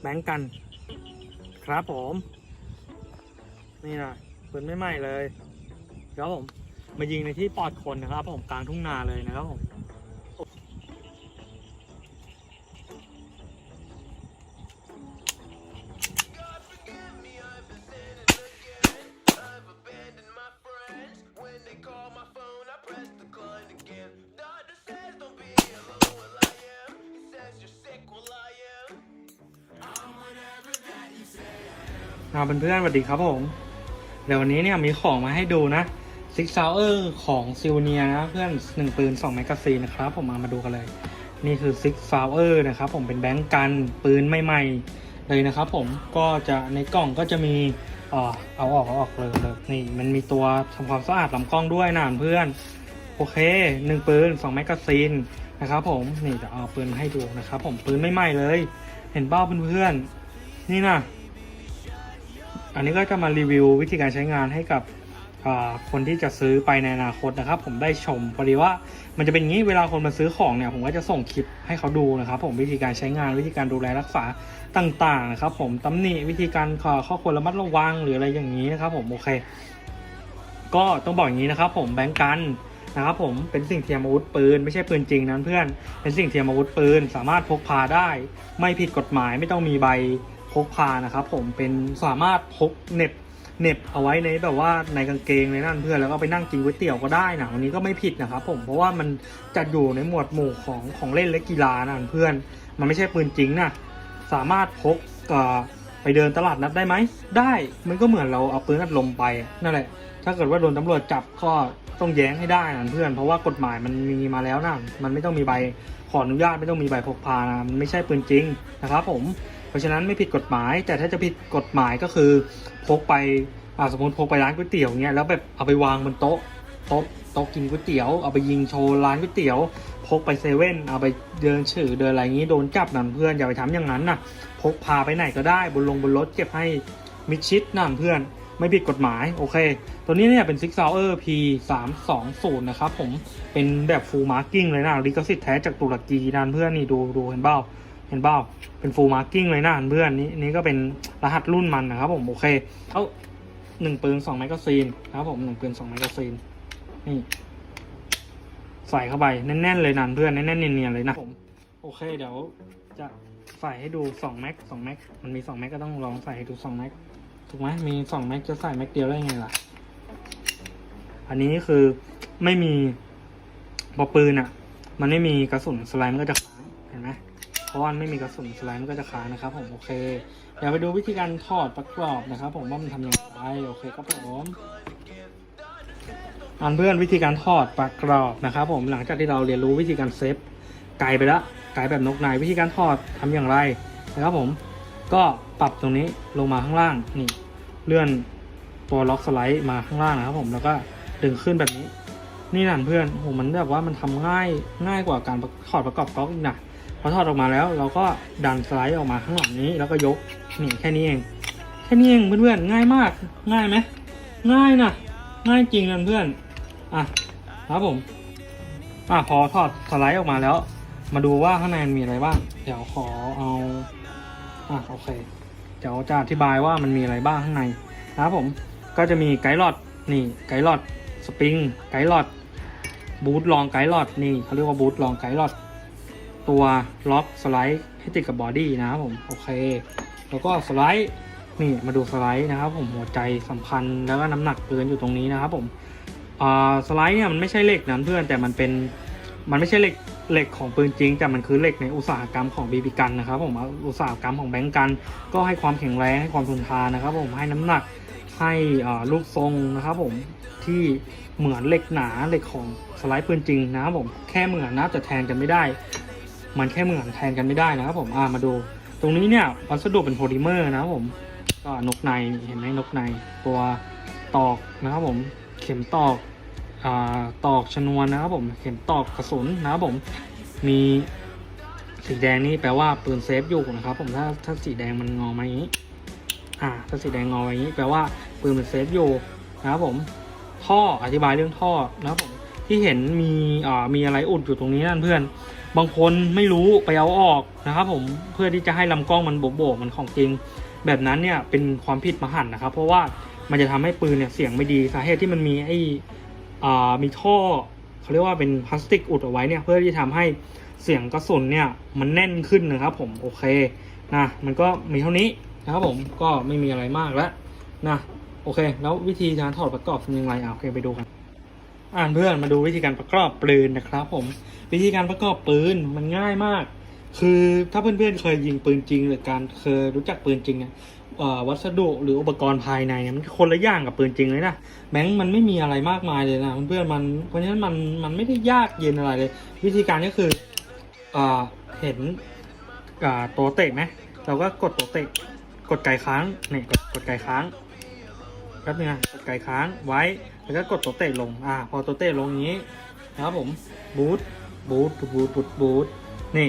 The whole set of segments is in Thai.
แบงก์กัน ครับผม นี่นะปืนไม่ไหม้เลยครับผม มายิงในที่ปลอดคนนะครับผมกลางทุ่งนาเลยนะครับผม เอาเพื่อนๆสวัสดีครับผมเดี๋ยววันนี้เนี่ยมีของมาให้ดูนะซิกซาวเออร์ของซิลเนียนะเพื่อนหนึ่งปืน2แมกกาซีนนะครับผมมามาดูกันเลย นี่คือซิกซาวเออร์นะครับผมเป็นแบงก์กันปืนใหม่ๆเลยนะครับผมก็จะในกล่องก็จะมีเอ่อเอาออกเอาออกเลยเลยนี่มันมีตัวทำความสะอาดลำกล้องด้วยนะเพื่อนโอเคหนึ่งปืน2แมกกาซีนนะครับผมนี่จะเอาปืนมาให้ดูนะครับผมปืนไม่ไหม้เลย เห็นเบ้าเพื่อนๆนี่นะ อันนี้ก็จะมารีวิววิธีการใช้งานให้กับคนที่จะซื้อไปในอนาคตนะครับ ผมได้ชมพอดีว่ามันจะเป็นอย่างนี้เวลาคนมาซื้อของเนี่ยผมก็จะส่งคลิปให้เขาดูนะครับ ผมวิธีการใช้งานวิธีการดูแลรักษาต่างๆนะครับ ผมตำหนิวิธีการข้อควรระมัดระวังหรืออะไรอย่างนี้นะครับ ผมโอเค ก็ต้องบอกอย่างนี้นะครับ ผมแบงก์กันนะครับผมเป็นสิ่งเทียมอาวุธปืนไม่ใช่ปืนจริงนะเพื่อนเป็นสิ่งเทียมอาวุธปืน สามารถพกพาได้ ไม่ผิดกฎหมายไม่ต้องมีใบ กพานะครับผมเป็นสามารถพกเน็บเน็บเอาไว้ในแบบว่าในกางเกงในนั่นเพื่อนแล้วก็ไปนั่งกินก๋วยเตี๋ยวก็ได้นะวันนี้ก็ไม่ผิดนะครับผมเพราะว่ามันจะอยู่ในหมวดหมู่ของของเล่นและกีฬานะเพื่อน มันไม่ใช่ปืนจริงนะสามารถพกไปเดินตลาดนัดได้ไหมได้มันก็เหมือนเราเอาปืนอัดลมไปนั่นแหละ ถ้าเกิดว่าโดนตำรวจจับก็ต้องแย้งให้ได้นะเพื่อน เพราะว่ากฎหมายมันมีมาแล้วนะมันไม่ต้องมีใบขออนุญาตไม่ต้องมีใบพกพานะมันไม่ใช่ปืนจริงนะครับผม เพราะฉะนั้นไม่ผิดกฎหมาย แต่ถ้าจะผิดกฎหมายก็คือพกไปสมมติพกไปร้านก๋วยเตี๋ยวเงี้ยแล้วแบบเอาไปวางบนโต๊ะโต๊ะโต๊ะกินก๋วยเตี๋ยวเอาไปยิงโชว์ร้านก๋วยเตี๋ยวพกไปเซเว่นเอาไปเดินฉือเดินอะไรอย่างงี้โดนจับนั่นเพื่อนอย่าไปทำอย่างนั้นนะพกพาไปไหนก็ได้บนลงบนรถเก็บให้มิดชิดนั่นเพื่อนไม่ผิดกฎหมายโอเค ตัวนี้เนี่ยเป็น Six Hour P 3 2 0นะครับผมเป็นแบบฟูลมาร์กิ้งเลยนะลิขสิทธิ์แท้จากตุรกีนั่นเพื่อนนี่ดูดูเห็นเบ้า เห็นเปล่าเป็นฟูลมาร์กิ้งเลยนะเพื่อนนี่นี่ก็เป็นรหัสรุ่นมันนะครับผมโอเคเอาหนึ่งปืนสองแมกกาซีนนะครับผมหนึ่งปืนสองแมกกาซีนนี่ใส่เข้าไปแน่นๆเลยนันเพื่อนแน่นๆเนียนๆเลยนะผมโอเคเดี๋ยวจะใส่ให้ดูสองแม็กสองแม็กมันมีสองแม็กก็ต้องลองใส่ให้ดูสองแม็กถูกไหมมีสองแม็กจะใส่แม็กเดียวได้ไงล่ะ อันนี้คือไม่มีบอปืนอะ มันไม่มีกระสุนสไลด์มันก็จะค้างเห็นไหม เพราะว่ามันไม่มีกระสุนสไลด์มันก็จะค้างนะครับผมโอเค เดี๋ยวไปดูวิธีการถอดประกอบนะครับ ผมว่ามันทำยังไงโอเคครับผมอันเพื่อนวิธีการถอดประกอบนะครับ ผมหลังจากที่เราเรียนรู้วิธีการเซฟไกลไปแล้วไกลแบบนกในวิธีการถอดทำอย่างไรนะครับผมก็ปรับตรงนี้ลงมาข้างล่างนี่เลื่อนตัวล็อกสไลด์มาข้างล่างนะครับ ผมแล้วก็ดึงขึ้นแบบนี้ นี่นั่นเพื่อนโอ้มันแบบว่ามันทำง่ายง่ายกว่าการถอดประกอบก๊อกอีกนะ พอถอดออกมาแล้ว เราก็ดันสไลด์ออกมาข้างหลังนี้ แล้วก็ยกนี่แค่นี้เอง แค่นี้เองเพื่อนๆง่ายมาก ง่ายไหมง่ายนะง่ายจริงนะเพื่อนอะครับผมอะพอถอดสไลด์ออกมาแล้ว มาดูว่าข้างในมันมีอะไรบ้างเดี๋ยวขอเอาอะโอเคเดี๋ยวจะอธิบายว่ามันมีอะไรบ้างข้างในนะครับผมก็จะมีไกด์ลอดนี่ไกด์ลอดสปริงไกด์ลอดบูทลองไกด์ลอดนี่เขาเรียกว่าบูทลองไกด์ลอด ตัวล็อกสไลด์ให้ติดกับบอดี้นะครับผมโอเค แล้วก็สไลด์นี่มาดูสไลด์นะครับ ผมหัวใจสำคัญแล้วก็น้ำหนักเกินอยู่ตรงนี้นะครับผมสไลด์เนี่ยมันไม่ใช่เหล็กนั้นเพื่อนแต่มันเป็นมันไม่ใช่เหล็กเหล็กของปืนจริง แต่มันคือเหล็กในอุตสาหกรรมของบีบีกันนะครับผมอุตสาหกรรมของแบงก์กัน ก็ให้ความแข็งแรงให้ความทนทานนะครับ ผมให้น้ำหนักให้ลูกทรงนะครับ ผมที่เหมือนเหล็กหนาเหล็กของสไลด์ปืนจริงนะครับผมแค่เหมือนนะแต่แทนกันไม่ได้ มันแค่เหมือนแทนกันไม่ได้นะครับผมอ่ามาดู ตรงนี้เนี่ยวัสดุเป็นโพลิเมอร์นะครับผมก็นกในเห็นไหมนกในตัวตอกนะครับผมเข็มตอกอ่าตอกชนวนนะครับผมเข็มตอกกระสุนนะครับผมมีสีแดงนี่แปลว่าปืนเซฟอยู่นะครับผมถ้าถ้าสีแดงมันงอมาอย่างนี้อ่าถ้าสีแดงงอมาอย่างนี้แปลว่าปืนมันเซฟอยู่นะครับผมท่ออธิบายเรื่องท่อนะครับผมที่เห็นมีอ่ามีอะไรอุดอยู่ตรงนี้นั่นเพื่อน บางคนไม่รู้ไปเอาออกนะครับผมเพื่อที่จะให้ลำกล้องมันโบกๆมันของจริง แบบนั้นเนี่ยเป็นความผิดมหันนะครับ เพราะว่ามันจะทำให้ปืนเนี่ยเสียงไม่ดีสาเหตุที่มันมีไอ้อ่ามีท่อเขาเรียกว่าเป็นพลาสติกอุดเอาไว้เนี่ยเพื่อที่ทำให้เสียงกระสุนเนี่ยมันแน่นขึ้นนะครับ ผมโอเคนะมันก็มีเท่านี้นะครับผมก็ไม่มีอะไรมากแล้วนะโอเค แล้ววิธีการถอดประกอบเป็นยังไงอะโอเคไปดูกัน อ่านเพื่อนมาดูวิธีการประกอบปืนนะครับ ผม วิธีการประกอบปืนมันง่ายมาก คือถ้าเพื่อนๆเคยยิงปืนจริง หรือการเคยรู้จักปืนจริงเนี่ยวัสดุหรืออุปกรณ์ภายในเนี่ยมันคนละอย่างกับปืนจริงเลยนะแบงค์มันไม่มีอะไรมากมายเลยนะเพื่อนๆมันเพราะฉะนั้นมันมันไม่ได้ยากเย็นอะไรเลย วิธีการก็คืออเห็นตัวเตะไหมเราก็กดตัวเตะกดไกค้างเนี่ยกดกดไกค้าง ป๊บนึงนะกดไก่ค้างไว้ แล้วก็กดตัวเตะลง อ่า พอตัวเตะลงอย่างนี้นะครับผม บูท บูท บูท บูท บูท นี่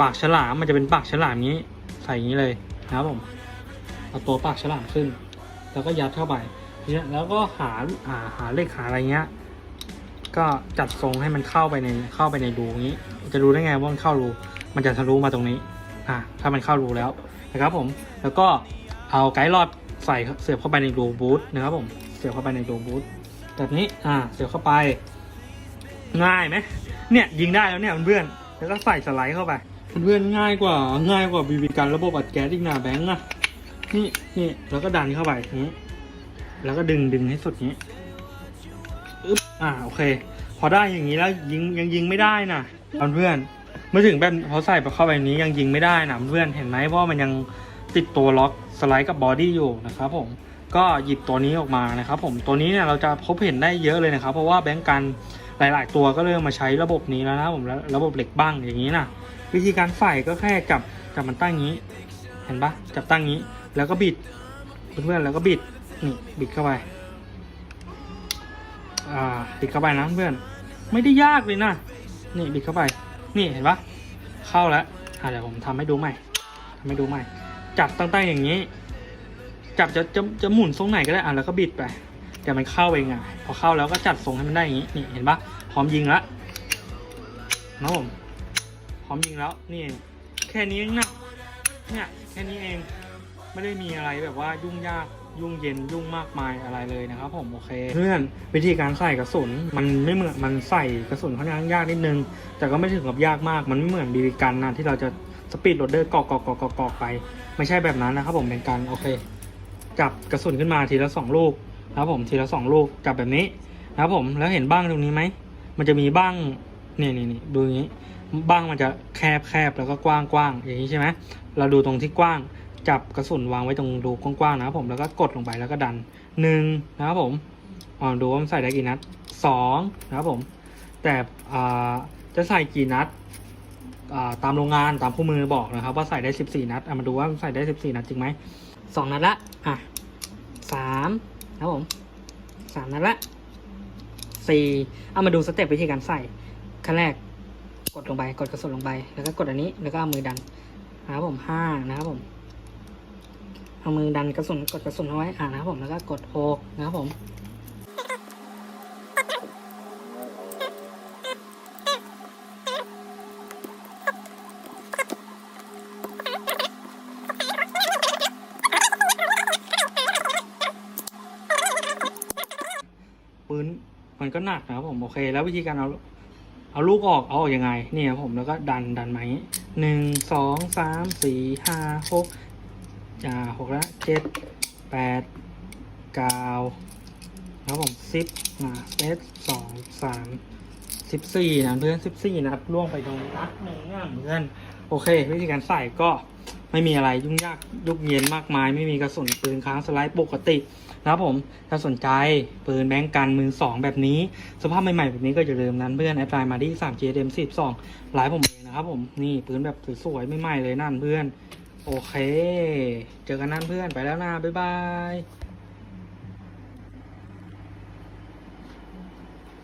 ปากฉลาม มันจะเป็นปากฉลามนี้ ใส่อย่างนี้เลยนะครับผม เอาตัวปากฉลามขึ้น แล้วก็ยัดเข้าไปทีนี้แล้วก็หา อ่า หาเลขหาอะไรเงี้ย ก็จัดทรงให้มันเข้าไปใน เข้าไปในรูนี้ จะรู้ได้ไงว่ามันเข้ารู มันจะทะลุมาตรงนี้ อ่า ถ้ามันเข้ารูแล้วนะครับผม แล้วก็เอาไกด์ลอด ใส่เสียบเข้าไปในรูบูทนะครับผมเสียบเข้าไปในรูบูทแบบนี้อ่าเสียบเข้าไป ง่ายไหมเนี่ยยิงได้แล้วเนี่ยเพื่อนแล้วก็ใส่สไลด์เข้าไปเพื่อนง่ายกว่าง่ายกว่าบีบีกันระบบอัดแก๊สอีกหนาแบงค์อะนี่นี่แล้วก็ดันเข้าไปนี้แล้วก็ดึงดึงให้สุดนี้อึ๊บอ่าโอเค พอได้อย่างนี้แล้วยิงยังยิงไม่ได้นะเพื่อนเมื่อถึงแบบพอใส่ไปเข้าไปนี้ยังยิงไม่ได้นะเพื่อนเห็นไหมเพราะมันยัง ติดตัวล็อกสไลด์กับบอดี้อยู่นะครับผมก็หยิบตัวนี้ออกมานะครับผมตัวนี้เนี่ยเราจะพบเห็นได้เยอะเลยนะครับ เพราะว่าแบงก์กันหลาย ๆ ตัวก็เริ่มมาใช้ระบบนี้แล้วนะผมแล้วระบบเหล็กบ้างอย่างนี้นะวิธีการใส่ก็แค่จับจับมันตั้งอย่างนี้ เห็นปะจับตั้งอย่างนี้ แล้วก็บิดเพื่อนๆแล้วก็บิดนี่บิดเข้าไปอ่าบิดเข้าไปนะเพื่อนไม่ได้ยากเลยนะนี่บิดเข้าไป นี่เห็นปะเข้าแล้วอ่าเดี๋ยวผมทำให้ดูใหม่ทำให้ดูใหม่ จับตั้งๆอย่างนี้ จับจะจะจะหมุนทรงไหนก็ได้อะแล้วก็บิดไปเดี๋ยวมันเข้าเองอะพอเข้าแล้วก็จัดทรงให้มันได้อย่างนี้นี่เห็นปะพร้อมยิงล้วนะผมพร้อมยิงแล้วนี่แค่นี้เองนะเนี่ยแค่นี้เองไม่ได้มีอะไรแบบว่ายุ่งยากยุ่งเย็นยุ่งมากมายอะไรเลยนะครับผมโอเค เพื่อนวิธีการใส่กระสุนมันไม่เหมือนมันใส่กระสุนค่อนข้างยากนิดนึง แต่ก็ไม่ถึงกับยากมากมันไม่เหมือนบีบีกันนะที่เราจะ สปีดโรเดอร์กอกกอกกอกกอกไป ไม่ใช่แบบนั้นนะครับผมเป็นการโอเค จับกระสุนขึ้นมาทีละสองลูกนะครับผมทีละสองลูกจับแบบนี้นะครับผมแล้วเห็นบ้างตรงนี้ไหมมันจะมีบ้างนี่นี่นี่ดูอย่างนี้ บ้างมันจะแคบแคบแล้วก็กว้างกว้างอย่างนี้ใช่ไหมเราดูตรงที่กว้าง จับกระสุนวางไว้ตรงรูกว้างๆนะครับผมแล้วก็กดลงไปแล้วก็ดันหนึ่งนะครับผมอ่าดูว่ามันใส่ได้กี่นัดสองนะครับผมแต่จะใส่กี่นัด ตามโรงงานตามคู่มือบอกนะครับ ว่าใส่ได้สิบสี่นัดอะมาดูว่าใส่ได้สิบสี่นัดจริงไหมสองนัดละอะสามนะครับผมสามนัดละสี่เอามาดูสเต็ปวิธีการใส่ขั้นแรกกดลงไปกดกระสุนลงไป แล้วก็กดอันนี้แล้วก็เอามือดันนะครับผมห้านะครับผมเอามือดันกระสุนกดกระสุนเอาไว้อ่านะครับผมแล้วก็กดหกนะครับผม มันก็หนักนะครับผมโอเค แล้ววิธีการเอาเอาลูกออกเอาออกยังไงนี่ครับผมแล้วก็ดันดันมาอย่างนี้หนึ่งสองสามสี่ห้าหกอ่าหกแล้วเจ็ดแปดเก้าครับผมสิบอ่าเอสสองสามสิบสี่นะเพื่อนสิบสี่นะครับล่วงไปตรงนัดหนึ่งเนี่ยเพื่อนโอเค วิธีการใส่ก็ไม่มีอะไรยุ่งยากยุ่งเย็นมากมาย ไม่มีกระสุนปืนค้างสไลด์ปกติ นะครับผมถ้าสนใจปืนแบงก์กันมือสองแบบนี้ สภาพใหม่ๆแบบนี้ก็อย่าลืมนั้นเพื่อนแอปไลน์มาที่3 GDM 42หลายผมเองนะครับผมนี่ปืนแบบสวยๆใหม่ๆเลยนั่นเพื่อน โอเค เจอกันนั่นเพื่อนไปแล้วนะบ๊ายบาย